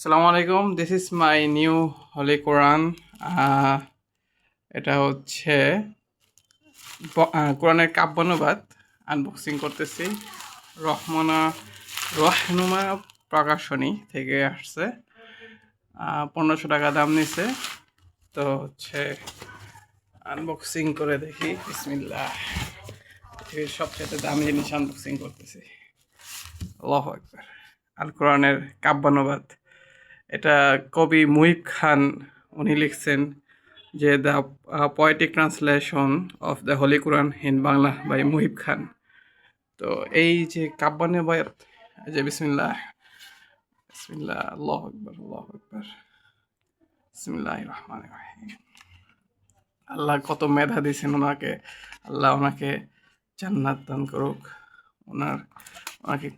আসসালামু আলাইকুম this is my new holy Quran এটা হচ্ছে কোরআনের কাব্যানুবাদ আনবক্সিং করতেছি। রহমানা, রহনুমা প্রকাশনী থেকে আসছে। পনেরোশো টাকা দাম নিছে। তো হচ্ছে আনবক্সিং করে দেখি। বিসমিল্লাহ। পৃথিবীর সবচেয়ে দামি জিনিস আনবক্সিং করতেছি। আল্লাহ আল কোরআনের কাব্যানুবাদ। এটা কবি মুহিব খান, উনি লিখছেন যে the poetic translation of the holy Quran in Bangla by Muhib Khan. তো এই যে কাব্যানুবাদ এই যে বিসমিল্লাহ বিসমিল্লাহ, আল্লাহ আকবর আল্লাহ আকবর বিসমিল্লাহ রহমান রহিম। আল্লাহ কত মেধা দিয়েছেন ওনাকে, আল্লাহ ওনাকে জান্নাত দান করুক। ওনার, ওনাকে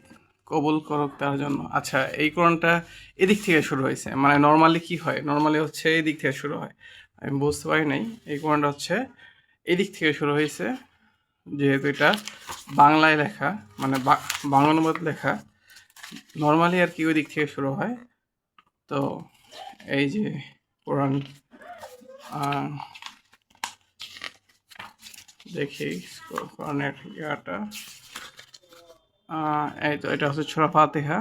কবুল করুক তার জন্য। আচ্ছা এই কোরআনটা এদিক থেকে শুরু হয়েছে। মানে নর্মালি কি হয়? নর্মালি হচ্ছে এই দিক থেকে শুরু হয়। আমি বুঝতে পারি নাই। এই কোরআনটা হচ্ছে এদিক থেকে শুরু হয়েছে। যেহেতু এটা বাংলায় লেখা মানে বাংলা অনুবাদ লেখা নর্মালি আর কি ওই দিক থেকে শুরু হয়। তো এই যে কোরআন দেখি কোরআনের ইয়াটা। এই তো এটা হচ্ছে ছোরা ফাতিহা।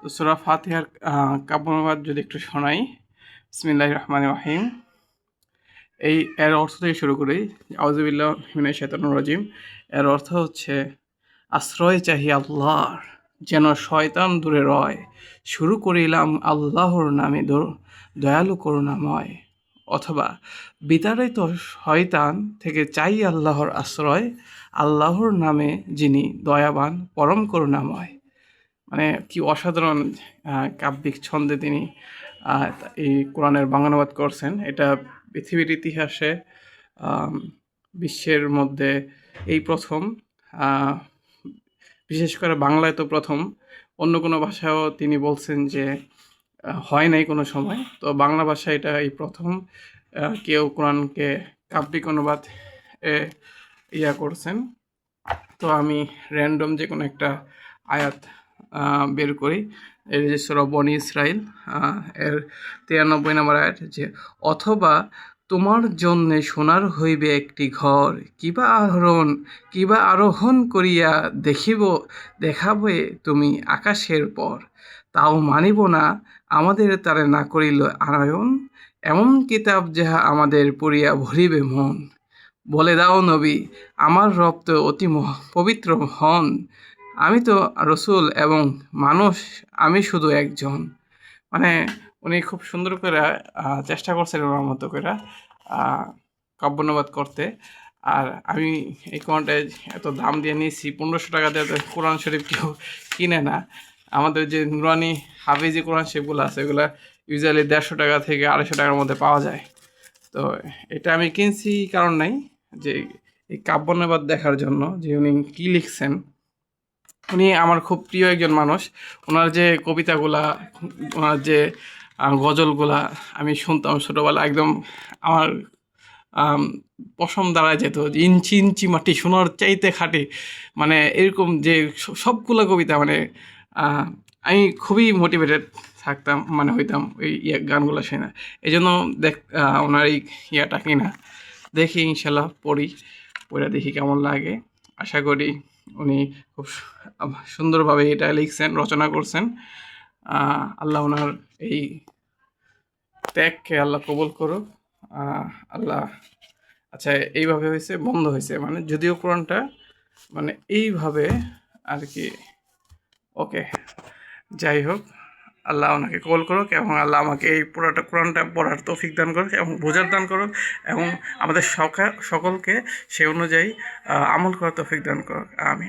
তো ছোরা ফাতিহার আহ, কাব্যানুবাদ যদি একটু শোনাই বিসমিল্লাহ রহমান রহিম। এই এর অর্থ থেকে শুরু করি আউজুবিল্লাহ হিমিনাই শেতানুর রাজিম। এর অর্থ হচ্ছে আশ্রয় চাহি আল্লাহর যেন শয়তান দূরে রয়। শুরু করিলাম আল্লাহর নামে দয়ালু করুণাময়। অথবা বিতাড়িত শয়তান থেকে চাই আল্লাহর আশ্রয়, আল্লাহর নামে যিনি দয়াবান, পরম করুণাময়। মানে কি অসাধারণ কাব্যিক ছন্দে তিনি এই কোরআনের বাংলানুবাদ করছেন। এটা পৃথিবীর ইতিহাসে বিশ্বের মধ্যে এই প্রথম বিশেষ করে বাংলায় তো প্রথম। অন্য কোনো ভাষাও তিনি বলছেন যে হয় নাই কোনো সময় তো বাংলা ভাষায় এটা এই প্রথম কেউ কোরআনকে কাব্যিক অনুবাদ ইয়া করছেন। তো আমি র্যান্ডম যে কোনো একটা আয়াত বের করি। এর যে ইসরাইল এর তিরানব্বই নম্বর আয়াত যে অথবা তোমার জন্যে সোনার হইবে একটি ঘর কিবা আরোহণ কিবা আরোহণ করিয়া দেখিব দেখাবে তুমি আকাশের পর। তাও মানিব না আমাদের তারে না করিল আনয়ন এমন কিতাব যাহা আমাদের পড়িয়া ভরিবে মন। বলে দাও নবী, আমার রব তো অতি পবিত্র হন। আমি তো রসুল এবং মানুষ, আমি শুধু একজন। মানে উনি খুব সুন্দর করে চেষ্টা করছেন ওনার মতো করে কাব্যানুবাদ করতে। আর আমি এই কোরআনটায় এত দাম দিয়ে নিয়েছি, পনেরোশো টাকা দিয়ে কোরআন শরীফ কেউ কিনে না। আমাদের যে নুরানি হাফিজি কোরআন শরীফগুলো আছে, এগুলো ইউজুয়ালি দেড়শো টাকা থেকে আড়াইশো টাকার মধ্যে পাওয়া যায়। তো এটা আমি কিনছি কারণ নাই, যে এই কাব্যানুবাদ দেখার জন্য, যে উনি কী লিখছেন। উনি আমার খুব প্রিয় একজন মানুষ। ওনার যে কবিতাগুলা, ওনার যে গজলগুলা আমি শুনতাম ছোটোবেলা একদম আমার পশম দাঁড়ায় যেত ইঞ্চি ইঞ্চি মাটি, সোনার চাইতে খাটে মানে এরকম যে সবগুলো কবিতা মানে আমি খুবই মোটিভেটেড থাকতাম মানে হইতাম ওই ইয়ে গানগুলো শুনে। এই জন্য দেখ ওনার এই ইয়াটা কিনা, দেখি ইনশাল্লাহ পড়ি, পড়ে দেখি কেমন লাগে। আশা করি উনি খুব সুন্দরভাবে এটা লিখছেন, রচনা করছেন। আল্লাহ ওনার এই ত্যাগকে আল্লাহ কবুল করুক। আল্লাহ আচ্ছা এইভাবে হয়েছে, বন্ধ হয়েছে মানে যদিও কোরআনটা মানে এইভাবে আর কি ওকে, যাই হোক, আল্লাহ ওনাকে কল করুক এবং আল্লাহ আমাকে এই পুরোটা কোরআনটা পড়ার তৌফিক দান করুক এবং বোঝার দান করুক এবং আমাদের সকা, সকলকে সে অনুযায়ী আমল করার তৌফিক দান করুক। আমি